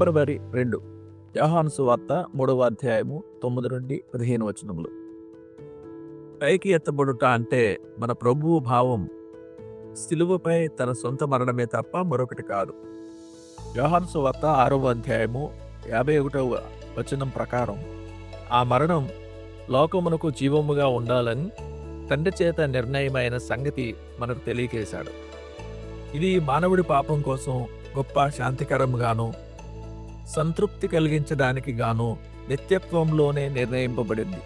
ఫిబ్రవరి రెండు యోహాను సువార్త మూడవ అధ్యాయము తొమ్మిది నుండి పదిహేను వచనములు. పైకి ఎత్తబడుట అంటే మన ప్రభువు భావం సిలువపై తన సొంత మరణమే తప్ప మరొకటి కాదు. యోహాను సువార్త ఆరవ అధ్యాయము యాభై ఒకటవ వచనం ప్రకారం ఆ మరణం లోకమునకు జీవముగా ఉండాలని తండ్రి చేత నిర్ణయమైన సంగతి మనకు తెలియజేశాడు. ఇది మానవుడి పాపం కోసం గొప్ప శాంతికరంగాను సంతృప్తి కలిగించడానికి గాను నిత్యత్వంలోనే నిర్ణయింపబడింది.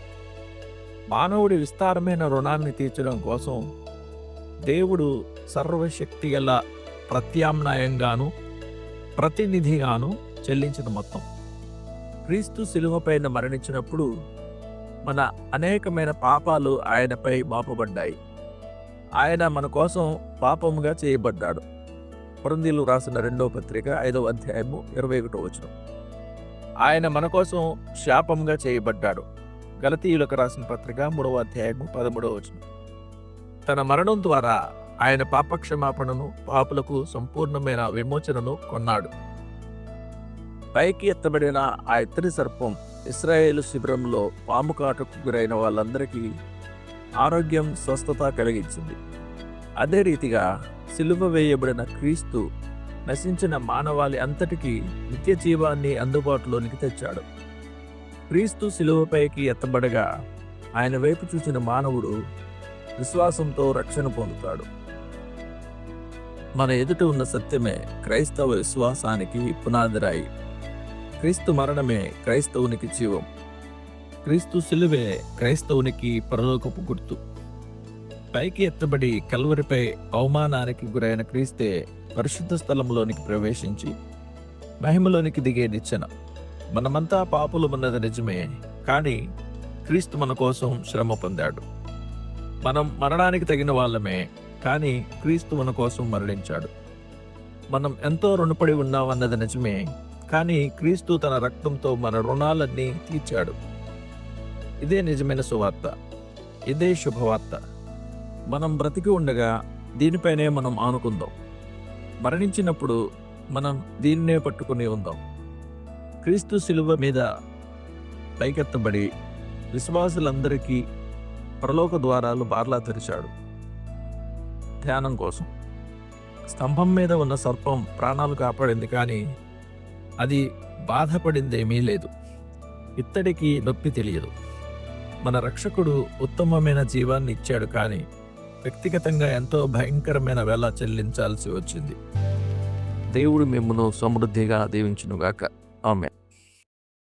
మానవుడి విస్తారమైన రుణాన్ని తీర్చడం కోసం దేవుడు సర్వశక్తి గల ప్రత్యామ్నాయంగాను ప్రతినిధిగాను చెల్లించిన మొత్తం. క్రీస్తు శిలువపైన మరణించినప్పుడు మన అనేకమైన పాపాలు ఆయనపై మాపబడ్డాయి. ఆయన మన కోసం పాపముగా చేయబడ్డాడు. కొరందీలు రాసిన రెండవ పత్రిక ఐదవ అధ్యాయము ఇరవై ఒకటో వచనం. ఆయన మన కోసం శాపంగా చేయబడ్డాడు. గలతీయులకు రాసిన పత్రిక మూడవ అధ్యాయము పదమూడవ వచనం. తన మరణం ద్వారా ఆయన పాపక్షమాపణను పాపులకు సంపూర్ణమైన విమోచనను కొన్నాడు. పైకి ఎత్తబడిన ఆ ఇత్తడి సర్పం ఇస్రాయేల్ శిబిరంలో పాముకాటకు గురైన వాళ్ళందరికీ ఆరోగ్యం స్వస్థత కలిగించింది. అదే రీతిగా సిలువ వేయబడిన క్రీస్తు నశించిన మానవాళి అంతటికీ నిత్య జీవాన్ని అందుబాటులోనికి తెచ్చాడు. క్రీస్తు సిలువపైకి ఎత్తబడగా ఆయన వైపు చూసిన మానవుడు విశ్వాసంతో రక్షణ పొందుతాడు. మన ఎదుట ఉన్న సత్యమే క్రైస్తవ విశ్వాసానికి పునాదిరాయి. క్రీస్తు మరణమే క్రైస్తవునికి జీవం. క్రీస్తు సిలువే క్రైస్తవునికి పరలోకపు గుర్తు. పైకి ఎత్తబడి కల్వరిపై అవమానానికి గురైన క్రీస్తే పరిశుద్ధ స్థలంలోనికి ప్రవేశించి మహిమలోనికి దిగే నిచ్చెన. మనమంతా పాపులమన్నది నిజమే కానీ క్రీస్తు మన కోసం శ్రమ పొందాడు. మనం మరణానికి తగిన వాళ్ళమే కానీ క్రీస్తు మన కోసం మరణించాడు. మనం ఎంతో రుణపడి ఉన్నామన్నది నిజమే కానీ క్రీస్తు తన రక్తంతో మన రుణాలన్నీ తీర్చాడు. ఇదే నిజమైన సువార్త ఇదే శుభవార్త. మనం బ్రతికి ఉండగా దీనిపైనే మనం ఆనుకుందాం. మరణించినప్పుడు మనం దీన్నే పట్టుకుని ఉందాం. క్రీస్తు శిలువ మీద పైకెత్తబడి విశ్వాసులందరికీ పరలోక ద్వారాలు బార్లా తెరిచాడు. ధ్యానం కోసం. స్తంభం మీద ఉన్న సర్పం ప్రాణాలు కాపాడింది కానీ అది బాధపడిందేమీ లేదు. ఇత్తడికి నొప్పి తెలియదు. మన రక్షకుడు ఉత్తమమైన జీవాన్ని ఇచ్చాడు కానీ వ్యక్తిగతంగా ఎంతో భయంకరమైన వేళ చెల్లించాల్సి వచ్చింది. దేవుడు మిమ్మను సమృద్ధిగా దీవించునుగాక. ఆమె